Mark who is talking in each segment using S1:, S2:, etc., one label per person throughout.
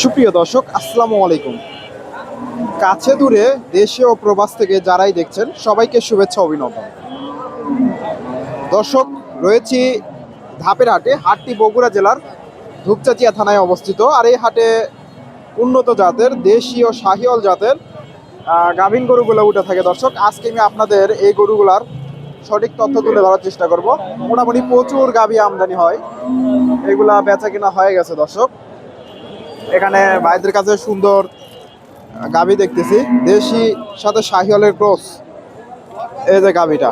S1: সুপ্রিয় দর্শক, আসসালামু আলাইকুম। কাছে দূরে দেশে ও প্রবাস থেকে যারাই দেখছেন, সবাইকে শুভেচ্ছা অভিনন্দন। দর্শক, রয়েছি ধাপের হাটে, হাটটি বগুড়া জেলার ধূপচাচিয়া থানায় অবস্থিত। আর এই হাটে উন্নত জাতের দেশি ও শাহিওল জাতের গাভীন গরুগুলো উঠে থাকে। দর্শক, আজকে আমি আপনাদের এই গরুগুলার সঠিক তথ্য তুলে ধরার চেষ্টা করব। মোটামুটি প্রচুর গাভী আমদানি হয়। এগুলা বেচা কিনা হয়ে গেছে, দর্শক। এখানে ভাইদের কাছে সুন্দর গাভী দেখতেছি। দেশি, সাথে শাহিওয়ালের ক্রস। এই যে গাভীটা,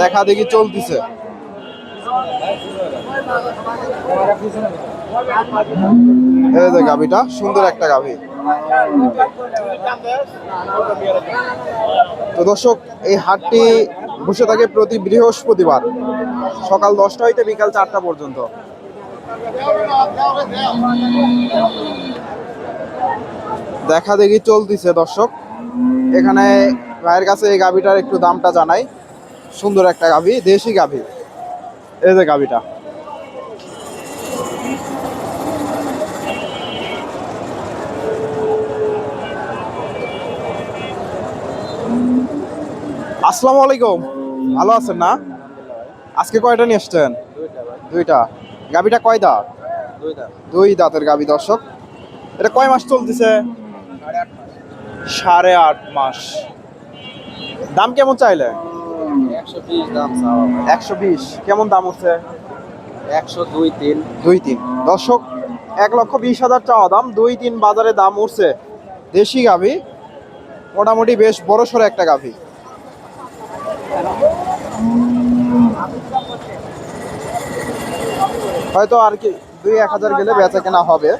S1: দেখা দেখি চলতেছে। এই যে সুন্দর একটা গাভী। তো দর্শক, এই হাটটি বসে থাকে প্রতি বৃহস্পতিবার। সকাল দশটা হইতে বিকাল চারটা পর্যন্ত। দেখা দেখি চলতেছে দর্শক। এখানে ভাইয়ের কাছে এই গাভিটার একটু দামটা জানাই। সুন্দর একটা গাভি, দেশি গাভি। এই যে গাভিটা। আসসালামু আলাইকুম। ভালো আছেন না? আজকে কয়টা নিয়ে এসছেন দুইটা। গাভিটা কয় দাঁত? দুই দাঁতের গাভি দর্শক। এটা কয় মাস চলতেছে? সাড়ে আট মাস। দাম কেমন চাইলে?
S2: একশো বিশ।
S1: কেমন দাম হচ্ছে?
S2: একশো দুই তিন।
S1: দুই তিন দর্শক, এক লক্ষ বিশ হাজার চাওয়া দাম। দুই তিন বাজারে দাম উঠছে। দেশি গাভি মোটামুটি বেশ বড় সড়ো একটা গাভি হয়তো আর কি দুই, এক হাজার গেলে বেচা কেনা হবে।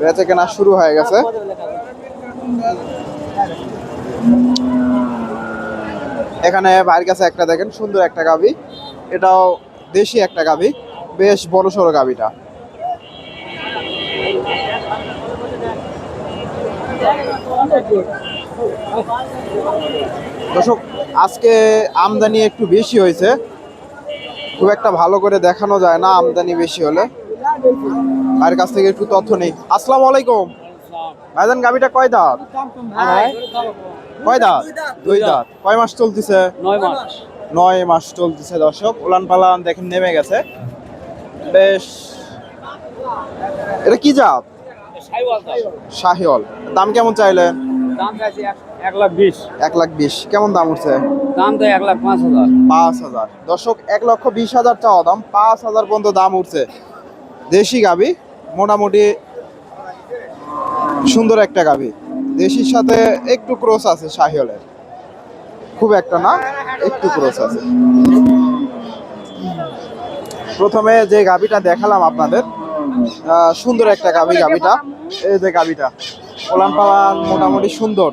S1: বেচা কেনা শুরু হয়ে গেছে। এখানে ভাইয়ের কাছে একটা দেখেন, সুন্দর একটা গাভি। এটাও দেশি একটা গাভি, বেশ বড় সড়ো গাভিটা। দর্শক, আজকে আমদানি একটু বেশি হয়েছে। খুব একটা ভালো করে দেখানো যায় না আমদানি বেশি হলে। আর কাছ থেকে একটু তথ্য নেই। আসসালামু আলাইকুম। ভাইজান গাভিটা কয় দাঁত? কয় দাঁত? দুই দাঁত। কয় মাস চলতেছে?
S2: নয় মাস।
S1: নয় মাস চলতেছে দর্শক। উলান পালান দেখেন নেমে গেছে। বেশ। এটা কি জাত? শাহিওল দাম কেমন চাইলেন?
S2: দাম চাইছি এক লাখ বিশ।
S1: এক লাখ বিশ। কেমন দাম উঠছে?
S2: দাম তো এক লাখ পাঁচ হাজার।
S1: পাঁচ হাজার। দর্শক এক লক্ষ বিশ হাজার চাওয়া দাম। পাঁচ হাজার পর্যন্ত দাম উঠছে। দেশি গাবি মোটামুটি সুন্দর একটা গাবি। দেশির সাথে একটু ক্রস আছে শাহিওলের খুব একটা না একটু ক্রস আছে। প্রথমে যে গাবিটা দেখালাম আপনাদের সুন্দর একটা গাবি গাবিটা। এই যে গাবিটা ওলান পালান মোটামুটি সুন্দর।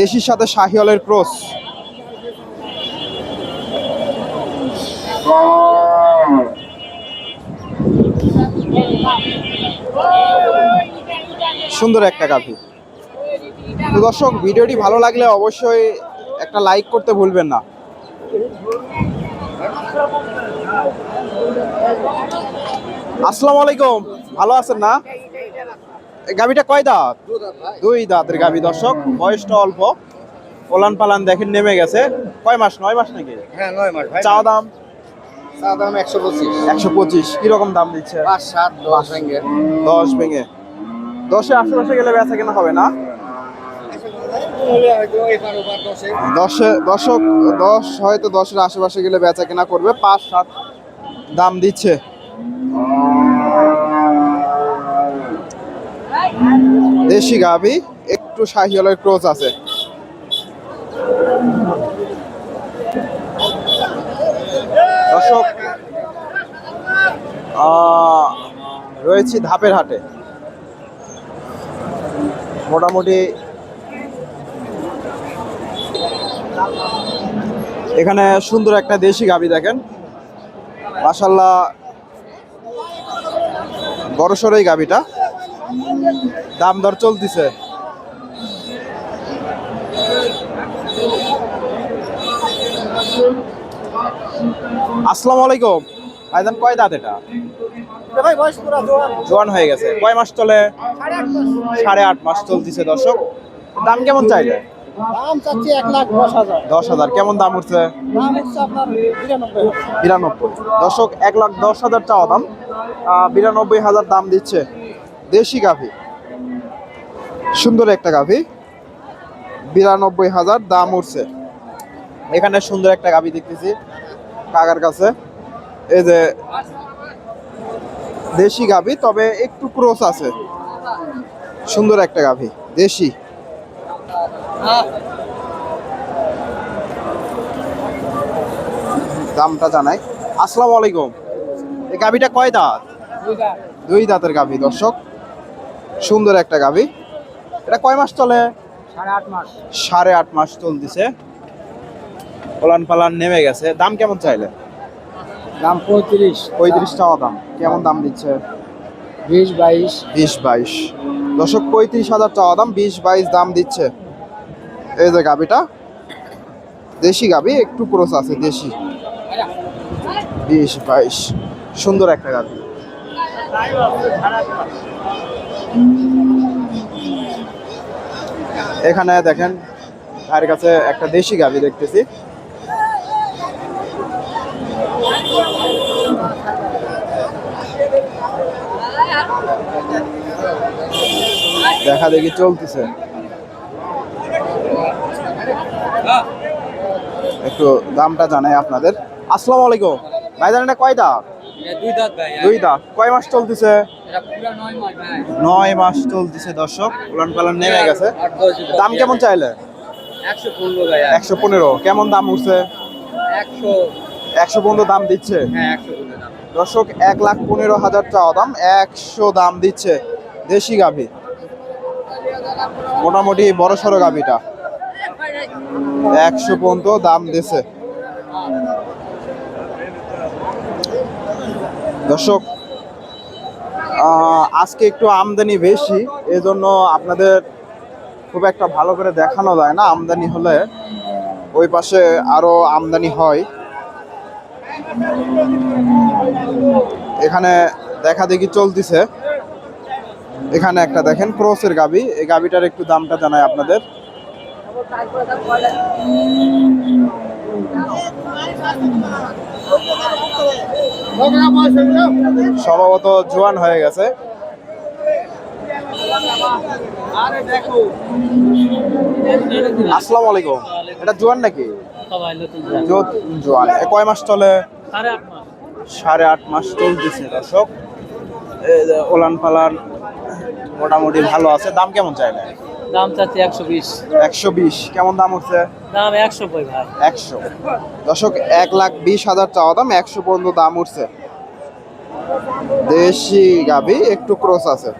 S1: দেশির সাথে শাহিওলের ক্রস। সুন্দর একটা গাভি। তো দর্শক, ভিডিওটি ভালো লাগলে অবশ্যই একটা লাইক করতে ভুলবেন না। আসসালামু আলাইকুম। ভালো আছেন না? গাভিটা কয় দাঁত? দুই দাঁতের গাবি দর্শক। বয়সটা অল্প। ওলান পালান দেখেন নেমে গেছে। কয় মাস? নয় মাস নাকি?
S2: হ্যাঁ নয় মাস।
S1: চা দাম?
S2: চা দাম একশো পঁচিশ।
S1: একশো পঁচিশ। কীরকম দাম দিচ্ছে?
S2: পাঁচ সাত দশ ভেঙে
S1: দশ ভেঙে। দশে আশেপাশে গেলে বেচা কেনা হবে না?
S2: দশে
S1: দশক দশ হয়তো দশের আশেপাশে গেলে বেচা কেনা করবে। পাঁচ সাত দাম দিচ্ছে। দেশি গাভি, একটু শাহিওয়ালের ক্রোচ আছে। দর্শক রয়েছি ধাপের হাটে। মোটামুটি এখানে সুন্দর একটা দেশি গাবি দেখেন। মাসাল্লাহ বড় সড়ো গাবিটা দাম দর চলতেছে। আসসালামু আলাইকুম ভাইজান কয় দাঁত এটা?
S2: জোয়ান।
S1: হয়ে গেছে। কয় মাস চলে?
S2: সাড়ে আট মাস।
S1: চলতেছে দর্শক। দাম কেমন চাইলে?
S2: দাম চাচ্ছি এক লাখ দশ হাজার।
S1: দশ হাজার। কেমন দাম উঠছে?
S2: বিরানব্বই।
S1: দর্শক এক লাখ দশ হাজার চাওয়া দাম। আহ, বিরানব্বই হাজার দাম দিচ্ছে দেশি গাভী। সুন্দর একটা গাভী। বিরানব্বই হাজার দাম উঠছে। এখানে সুন্দর একটা গাভী দেখতেছি কাকার কাছে। এই যে দেশি গাভী তবে একটু ক্রোস আছে। সুন্দর একটা গাভী দেশি। দামটা জানাই। আসসালামু আলাইকুম। এই গাভীটা কয় দাঁত? দুই দাঁতের গাভী দর্শক। সুন্দর একটা গাভী। এটা কয় মাস চলে?
S2: সাড়ে আট মাস।
S1: সাড়ে আট মাস চলতেছে। পলান পালান নেমে গেছে। দাম কেমন চাইলে?
S2: দাম পঁয়ত্রিশ।
S1: পঁয়ত্রিশ টাকা দাম। কেমন দাম দিচ্ছে?
S2: বিশ বাইশ।
S1: বিশ বাইশ। দশক পঁয়ত্রিশ হাজার টাকা দাম বিশ বাইশ দাম দিচ্ছে। এই যে গাবিটা। দেশি গাবি একটু ক্রোস আছে দেশি। বিশ বাইশ। সুন্দর একটা গাভী এখানে দেখেন ভাইয়ের কাছে একটা দেশি গাভী দেখতেছি। দেখা দেখি চলতেছে। একটু দামটা জানাই আপনাদের। আসসালামু আলাইকুম। ভাইজান এটা কয় দাঁত?
S2: দুই দাঁত ভাই
S1: কয় মাস চলতেছে?
S2: নয় মাস ভাই
S1: নয় মাস চলতেছে দর্শক। উলান পালান নেমে গেছে। দাম কেমন চাইলে?
S2: একশো পনেরো
S1: কেমন দাম উঠছে?
S2: একশো।
S1: পনেরো দাম দিচ্ছে?
S2: হ্যাঁ
S1: দর্শক এক লাখ পনেরো হাজার চাওয়া দাম একশো দাম দিচ্ছে দেশি গাভী। মোটামুটি বড় সড়ো গাভীটা। একশো পর্যন্ত দাম দিছে দর্শক আজকে একটু আমদানি বেশি, এজন্য আপনাদের খুব একটা ভালো করে দেখানো যায় না, আমদানি হলে ওই পাশে আরও আমদানি হয়। এখানে দেখা দেখি চলতেছে। এখানে একটা দেখেন ক্রসের গাবি, এই গাবিটার একটু দামটা জানাই আপনাদের। সম্ভবত জোয়ান হয়ে গেছে। আসসালামু আলাইকুম। এটা জোয়ান নাকি? জোয়ান। কয় মাস চলে?
S2: সাড়ে আট মাস
S1: চলতেছে দর্শক। ওলান পালান মোটামুটি ভালো আছে। দাম কেমন চাইলে
S2: দাম চাচ্ছি একশো বিশ।
S1: একশো বিশ কেমন দাম হচ্ছে?
S2: দাম একশো বই ভাই।
S1: একশো। দর্শক এক লাখ বিশ হাজার চাওয়া দাম একশো পর্যন্ত দাম উঠছে। দেশি গাবি একটু ক্রস আছে।